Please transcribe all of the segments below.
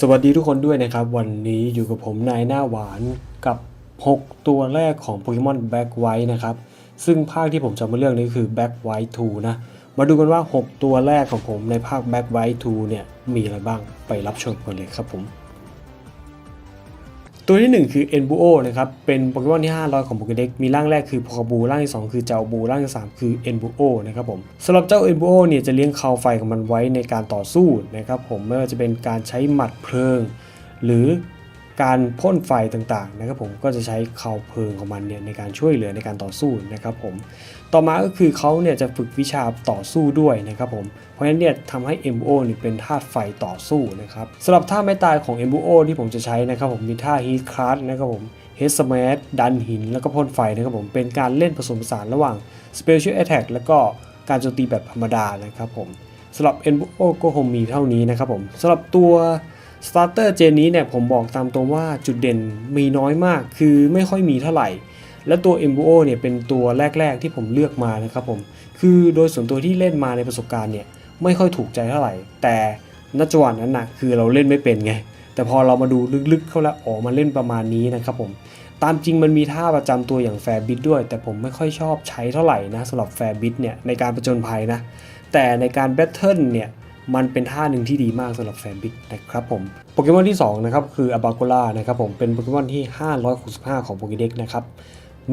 สวัสดีทุกคนด้วยนะครับ วันนี้อยู่กับผมนายหน้าหวานกับ 6 ตัวแรกของโปเกมอนแบ็กไวท์นะครับ ซึ่งภาคที่ผมจะมาเลือกนี้คือแบ็กไวท์2นะ มาดูกันว่า 6 ตัวแรกของผมในภาคแบ็กไวท์2เนี่ย มีอะไรบ้างไปรับชมกันเลยครับผม ตัวที่ 1 คือ e n b u o นะครับเป็นโปเกมอนที่ 500 ของโปเกเด็กมีร่างแรกคือพอกบูร่างที่ 2 คือเจ้าบูร่างที่ 3 คือ e n b u o นะครับผมสำหรับเจ้า e n b u o เนี่ยจะเลี้ยงคาวไฟของมันไว้ในการต่อสู้นะครับผมไม่ว่าจะเป็นการใช้หมัดเพลิง หรือ การพ่นไฟต่างๆนะครับผมก็จะใช้คาเพลิงของมันเนี่ยในการช่วยเหลือในการต่อสู้นะครับผมต่อมาก็คือเขาเนี่ยจะฝึกวิชาต่อสู้ด้วยนะครับผมเพราะฉะนั้นเนี่ยทำให้ m o นี่เป็นธาตุไฟต่อสู้นะครับสำหรับท่าไม้ตายของ m o ที่ผมจะใช้นะครับผมมีท่า Heat Crush นะครับผม Head Smash ดันหินแล้วก็พ่นไฟนะครับผมเป็นการเล่นผสมผสานระหว่าง Special Attack แล้วก็การโจมตีแบบธรรมดานะครับผมสำหรับ e n b o ก็คงมีเท่านี้นะครับผมสำหรับตัว สตาร์เตอร์เจนนี้เนี่ยผมบอกตามตรงว่าจุดเด่นมีน้อยมาก คือไม่ค่อยมีเท่าไหร่ และตัว m b o เนี่ยเป็นตัวแรก ๆ ที่ผมเลือกมานะครับผม คือโดยส่วนตัวที่เล่นมาในประสบการณ์เนี่ยไม่ค่อยถูกใจเท่าไหร่ แต่ณจังหวะนั้นนะคือเราเล่นไม่เป็นไง แต่พอเรามาดูลึกๆ เข้าแล้วอ๋อมันเล่นประมาณนี้นะครับผม ตามจริงมันมีท่าประจำตัวอย่างแฟร์บิทด้วย แต่ผมไม่ค่อยชอบใช้เท่าไหร่นะสำหรับแฟร์บิทเนี่ยในการประจนภัยนะ แต่ในการแบทเทิลเนี่ย มันเป็นท่าหนึ่งที่ดีมากสำหรับแฟนบิ๊กนะครับผมโปเกมอนที่2นะครับคืออาบาโกล่านะครับผมเป็นโปเกมอนที่ 565 ของโปเกเด็กนะครับ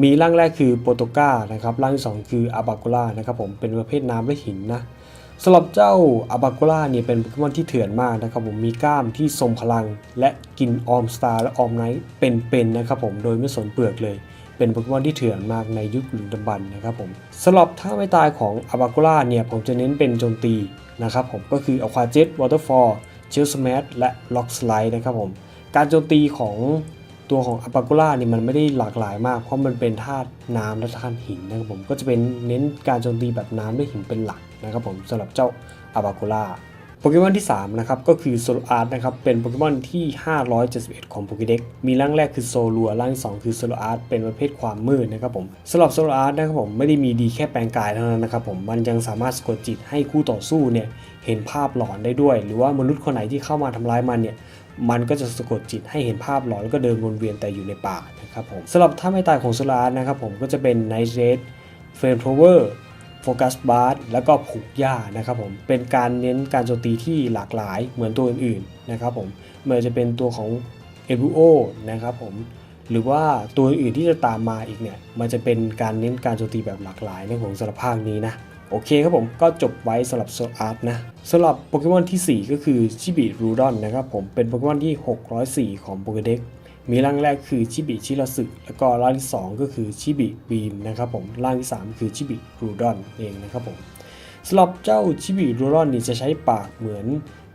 มีร่างแรกคือโปโตก้านะครับร่างที่2คืออาบาโกล่านะครับผมเป็นประเภทน้ำและหินนะสำหรับเจ้าอาบาโกล่าเนี่ยเป็นโปเกมอนที่เถื่อนมากนะครับผมมีกล้ามที่ทรงพลัง และกินออมสตาร์และออมไนท์เป็นๆนะครับผมโดยไม่สนเปลือกเลย เป็นโปเกมอนที่เถื่อนมากในยุคหลุมดำบรรพ์นะครับผมสำหรับท่าไม่ตายของอาบาโกล่าเนี่ยผมจะเน้นเป็นโจมตีนะครับผมก็คืออควาเจ็ตวอเตอร์ฟอลเชลสแมทและล็อกสไลด์นะครับผมการโจมตีของตัวของอาบาโกล่าเนี่ยมันไม่ได้หลากหลายมาก เพราะมันเป็นธาตุน้ำและธาตุหินนะครับผมก็จะเป็นเน้นการโจมตีแบบน้ำและหินเป็นหลักนะครับผมสำหรับเจ้าอาบาโกล่า โปเกมอนที่ 3 นะครับ ก็คือโซลอาร์ตนะครับ เป็นโปเกมอนที่ 571 ของโปเกเด็กมีร่างแรกคือโซลัวร่างที่2คือโซลอาร์ตเป็นประเภทความมืดนะครับผมสำหรับโซลอาร์ตนะครับผมไม่ได้มีดีแค่แปลงกายเท่านั้นนะครับผมมันยังสามารถสะกดจิตให้คู่ต่อสู้เนี่ยเห็นภาพหลอนได้ด้วย หรือว่ามนุษย์คนไหนที่เข้ามาทำร้ายมันเนี่ยมันก็จะสะกดจิตให้เห็นภาพหลอนแล้วก็เดินวนเวียนแต่อยู่ในป่านะครับผมสำหรับท่าไม่ตายของโซลาร์ตนะครับผมก็จะเป็นไนท์เรดเฟรมโทเวอร์ โฟกัสบาร์แล้วก็ผูกหญ้านะครับผมเป็นการเน้นการโจมตีที่หลากหลายเหมือนตัวอื่นๆนะครับผมไม่ว่าจะเป็นตัวของ e v o นะครับผมหรือว่าตัวอื่นที่จะตามมาอีกเนี่ยมันจะเป็นการเน้นการโจมตีแบบหลากหลายในของสารภาคนี้นะโอเคครับผมก็จบไว้สำหรับโซอาร์ตนะสำหรับโปเกมอนที่ 4 ก็คือชิบิรูดอนนะครับผมเป็นโปเกมอนที่ 604 ของโปเกเด็ก มีร่างแรกคือชิบิชิราสึแล้วก็ร่างที่ 2 ก็คือชิบิบีมนะครับผมร่างที่ 3 คือชิบิรูดอนเองนะครับผมสำหรับเจ้าชิบิรูดอนนี่จะใช้ปากเหมือน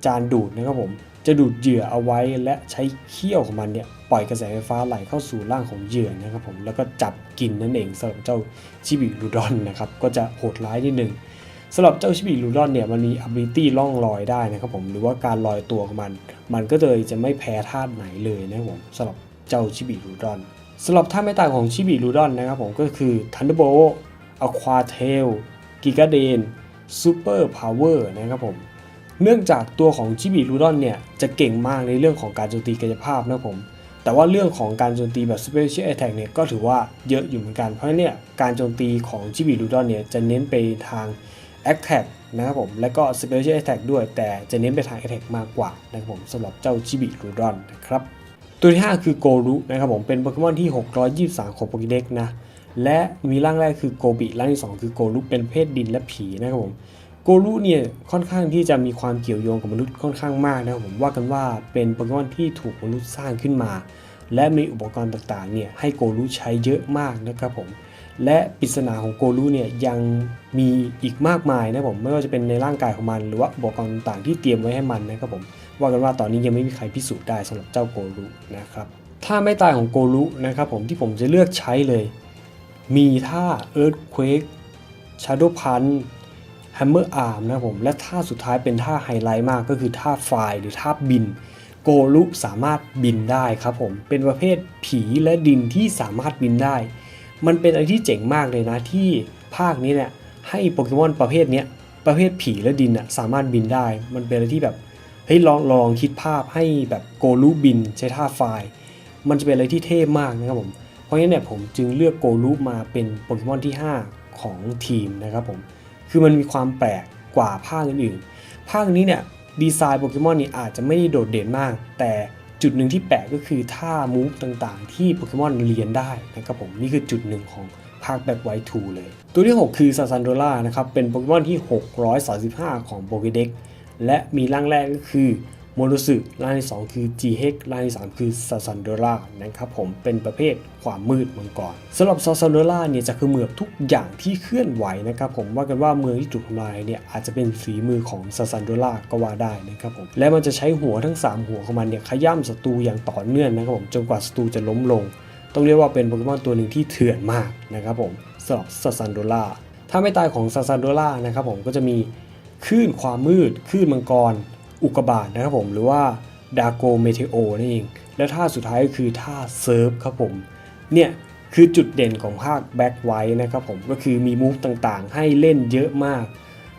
จานดูดนะครับผมจะดูดเหยื่อเอาไว้และใช้เขี้ยวของมันเนี่ยปล่อยกระแสไฟฟ้าไหลเข้าสู่ร่างของเหยื่อนะครับผมแล้วก็จับกินนั่นเองสำหรับเจ้าชิบิรูดอนนะครับก็จะโหดร้ายนิดนึง สำหรับเจ้าชิบิรูดอนเนี่ยมันมี ability ล่องลอยได้นะครับผมหรือว่าการลอยตัวของมัน มันก็เลยจะไม่แพ้ธาตุไหนเลยนะครับผมสำหรับเจ้าชิบิรูดอนสำหรับท่าไม่ตายของชิบิรูดอนนะครับผมก็คือ Thunderbolt Aqua Tail Giga d a n Super Power นะครับผมเนื่องจากตัวของชิบิรูดอนเนี่ยจะเก่งมากในเรื่องของการโจมตีกายภาพนะครับผมแต่ว่าเรื่องของการโจมตีแบบ Special Attack เนี่ยก็ถือว่าเยอะอยู่เหมือนกันเพราะเนี่ยการโจมตีของชิบิรูดอนเนี่ยจะเน้นไปทาง Attack นะครับผม และก็ Special Attack ด้วย แต่จะเน้นไปทาง Attack มากกว่านะครับผมสำหรับเจ้าชิบิรูดอนนะครับ ตัวที่ 5 คือโกรุนะครับผม เป็นโปเกมอนที่ 623 ของโปเกเด็กนะ และมีร่างแรกคือโกบิ ร่างที่ 2 คือโกรุเป็นเพศดินและผีนะครับผมโกรุเนี่ยค่อนข้างที่จะมีความเกี่ยวโยงกับมนุษย์ค่อนข้างมากนะครับผมว่ากันว่าเป็นโปเกมอนที่ถูกมนุษย์สร้างขึ้นมา และมีอุปกรณ์ต่างๆเนี่ยให้โกรุใช้เยอะมากนะครับผม และปริศนาของโกรุเนี่ยยังมีอีกมากมายนะผมไม่ว่าจะเป็นในร่างกายของมันหรือว่าอุปกรณ์ต่างที่เตรียมไว้ให้มันนะครับผมว่ากันว่าตอนนี้ยังไม่มีใครพิสูจน์ได้สำหรับเจ้าโกรุนะครับถ้าไม่ตายของโกรุนะครับผมที่ผมจะเลือกใช้เลย มีท่า Earthquake Shadow Punch Hammer Arm นะผมและท่าสุดท้ายเป็นท่าไฮไลท์มากก็คือท่าไฟหรือท่าบิน โกรุสามารถบินได้ครับผมเป็นประเภทผีและดินที่สามารถบินได้ มันเป็นอะไรที่เจ๋งมากเลยนะที่ภาคนี้เนี่ยให้โปเกมอนประเภทเนี้ยประเภทผีและดินอะสามารถบินได้ มันเป็นอะไรที่แบบเฮ้ยลองลองคิดภาพให้แบบโกลูบินใช้ท่าไฟมันจะเป็นอะไรที่เท่มากนะครับผม เพราะงั้นเนี่ยผมจึงเลือกโกลูมาเป็นโปเกมอนที่ 5 ของทีมนะครับผม คือมันมีความแปลกกว่าภาคอื่นๆ ภาคนี้เนี่ยดีไซน์โปเกมอนนี่อาจจะไม่ได้โดดเด่นมาก แต่ จุดหนึ่งที่แปลกก็คือท่ามูฟต่างๆ ที่โปเกมอนเรียนได้นะครับผมนี่คือจุดหนึ่งของภาคแบ็กไวทูเลย ตัวที่ 6 คือซาซันโดล่านะครับเป็นโปเกมอนที่ 635 ของโปเกเด็กและมีร่างแรกก็คือ โมโนสึร่างที่ 2 คือ g h ร่างที่ 3 คือซาซันโดล่านะครับผมเป็นประเภทความมืดมังกรสำหรับซาซันโดล่าเนี่ยจะคือเมือบทุกอย่างที่เคลื่อนไหวนะครับผมว่ากันว่าเมืองที่ถูกทำลายเนี่ยอาจจะเป็นฝีมือของซาซันโดล่าก็ว่าได้นะครับผมและมันจะใช้หัวทั้ง 3 หัวของมันเนี่ยขย้ำศัตรูอย่างต่อเนื่องนะครับผมจนกว่าศัตรูจะล้มลง ต้องเรียกว่าเป็นโปเกมอนตัวหนึ่งที่เถื่อนมากนะครับผมสำหรับซาซันโดล่าถ้าไม่ตายของซาซันโดล่านะครับผมก็จะมีคลื่นความมืดคลื่นมังกร อุกบาตนะครับผมหรือว่าดาโกเมเทโอนั่นเอง และท่าสุดท้ายก็คือท่าเซิร์ฟครับผม เนี่ยคือจุดเด่นของภาคแบ็กไวท์นะครับผมก็คือมีมูฟต่างๆ ให้เล่นเยอะมาก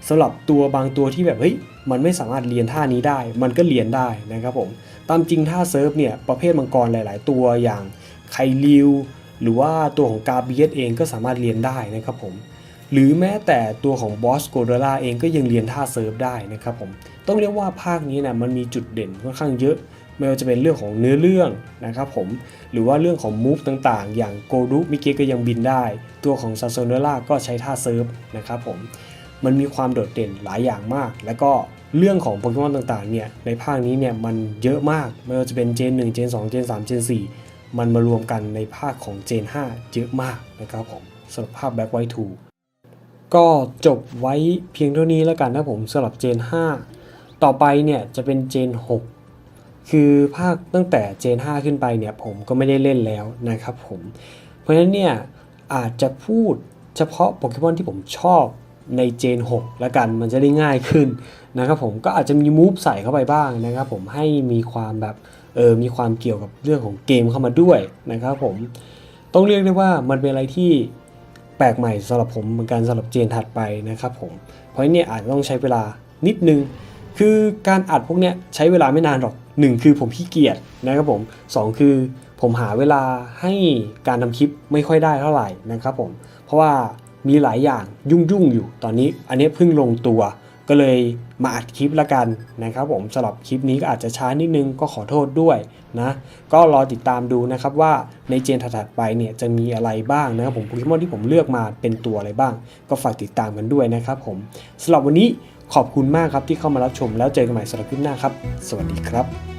สำหรับตัวบางตัวที่แบบเฮ้ยมันไม่สามารถเรียนท่านี้ได้ มันก็เรียนได้นะครับผมตามจริงท่าเซิร์ฟเนี่ยประเภทมังกรหลาย ๆ ตัวอย่างไคลิวหรือว่าตัวของกาเบียสเองก็สามารถเรียนได้นะครับผม หรือแม้แต่ตัวของบอสโกเดล่าเองก็ยังเรียนท่าเซิร์ฟได้นะครับผมต้องเรียกว่าภาคนี้นะมันมีจุดเด่นค่อนข้างเยอะ ไม่ว่าจะเป็นเรื่องของเนื้อเรื่องนะครับผมหรือว่าเรื่องของมูฟต่างๆ อย่างโกดุมิเกก็ยังบินได้ ตัวของซาโซเนล่าก็ใช้ท่าเซิร์ฟนะครับผมมันมีความโดดเด่นหลายอย่างมาก แล้วก็เรื่องของโปเกมอนต่างๆเนี่ยในภาคนี้เนี่ยมันเยอะมากไม่ว่าจะเป็นเจน1เจน2เจน3เจน4มันมารวมกันในภาคของเจน5เยอะมากนะครับผมสำหรับภาคแบ็กไวทู ก็จบไว้เพียงเท่านี้แล้วกันนะผมสำหรับเจน5ต่อไปเนี่ยจะเป็นเจน6คือภาคตั้งแต่เจน5ขึ้นไปเนี่ยผมก็ไม่ได้เล่นแล้วนะครับผม เพราะฉะนั้นเนี่ยอาจจะพูดเฉพาะโปเกมอนที่ผมชอบในเจน6แล้วกันมันจะได้ง่ายขึ้นนะครับผมก็อาจจะมีมูฟใส่เข้าไปบ้างนะครับผมให้มีความแบบเออมีความเกี่ยวกับเรื่องของเกมเข้ามาด้วยนะครับผมต้องเรียกได้ว่ามันเป็นอะไรที่ ปลกใหม่สำหรับผมเหมือนกันสำหรับเจนถัดไปนะครับผม เพราะฉะนั้นเนี่ยอาจจะต้องใช้เวลานิดนึง คือการอัดพวกเนี้ยใช้เวลาไม่นานหรอก 1 คือผมขี้เกียจนะครับผม 2 คือผมหาเวลาให้การทำคลิปไม่ค่อยได้เท่าไหร่นะครับผม เพราะว่ามีหลายอย่างยุ่งๆอยู่ตอนนี้ อันนี้เพิ่งลงตัวก็เลย มาอัดคลิปละกันนะครับผมสำหรับคลิปนี้ก็อาจจะช้านิดนึงก็ขอโทษด้วยนะก็รอติดตามดูนะครับว่าในเจนถัดไปเนี่ยจะมีอะไรบ้างนะครับผมโปเกมอนที่ผมเลือกมาเป็นตัวอะไรบ้าง ก็ฝากติดตามกันด้วยนะครับผมสำหรับวันนี้ขอบคุณมากครับที่เข้ามารับชมแล้วเจอกันใหม่สำหรับคลิปหน้าครับ สวัสดีครับ